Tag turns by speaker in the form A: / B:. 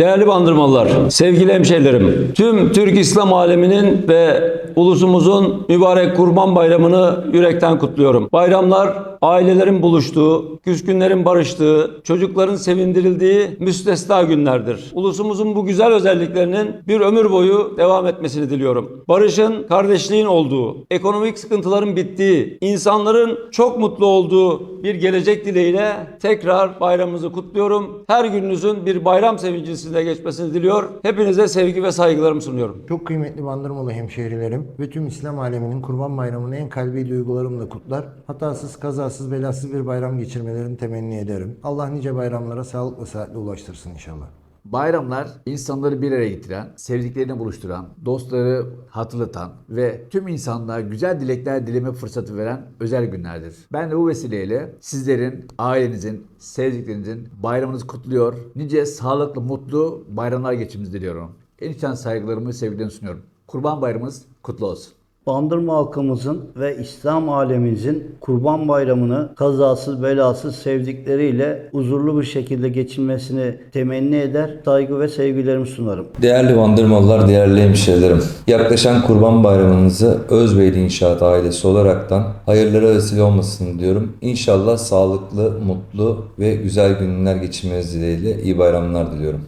A: Değerli bandırmalılar, sevgili hemşehrilerim, tüm Türk İslam aleminin ve ulusumuzun mübarek Kurban Bayramı'nı yürekten kutluyorum. Bayramlar ailelerin buluştuğu, küskünlerin barıştığı, çocukların sevindirildiği müstesna günlerdir. Ulusumuzun bu güzel özelliklerinin bir ömür boyu devam etmesini diliyorum. Barışın, kardeşliğin olduğu, ekonomik sıkıntıların bittiği, insanların çok mutlu olduğu bir gelecek dileğiyle tekrar bayramımızı kutluyorum. Her gününüzün bir bayram sevinci içinde geçmesini diliyor. Hepinize sevgi ve saygılarımı sunuyorum.
B: Çok kıymetli Bandırmalı hemşehrilerim ve tüm İslam aleminin Kurban Bayramı'nı en kalbi duygularımla kutlar. Hatasız, kazasız, belasız bir bayram geçirmelerini temenni ederim. Allah nice bayramlara sağlıklı saatle ulaştırsın inşallah.
C: Bayramlar insanları bir araya getiren, sevdiklerini buluşturan, dostları hatırlatan ve tüm insanlığa güzel dilekler dileme fırsatı veren özel günlerdir. Ben de bu vesileyle sizlerin, ailenizin, sevdiklerinizin bayramınızı kutluyor, nice sağlıklı, mutlu bayramlar geçirmenizi diliyorum. En içten saygılarımı sevgilerimi sunuyorum. Kurban Bayramınız kutlu olsun.
D: Bandırma halkımızın ve İslam alemimizin Kurban Bayramı'nı kazasız belasız sevdikleriyle huzurlu bir şekilde geçirmesini temenni eder, saygı ve sevgilerimi sunarım.
E: Değerli bandırmalılar, değerli hemşehrilerim. Yaklaşan Kurban Bayramınızı Özbeyli İnşaat ailesi olaraktan hayırlara vesile olmasını diyorum. İnşallah sağlıklı, mutlu ve güzel günler geçirmeniz dileğiyle iyi bayramlar diliyorum.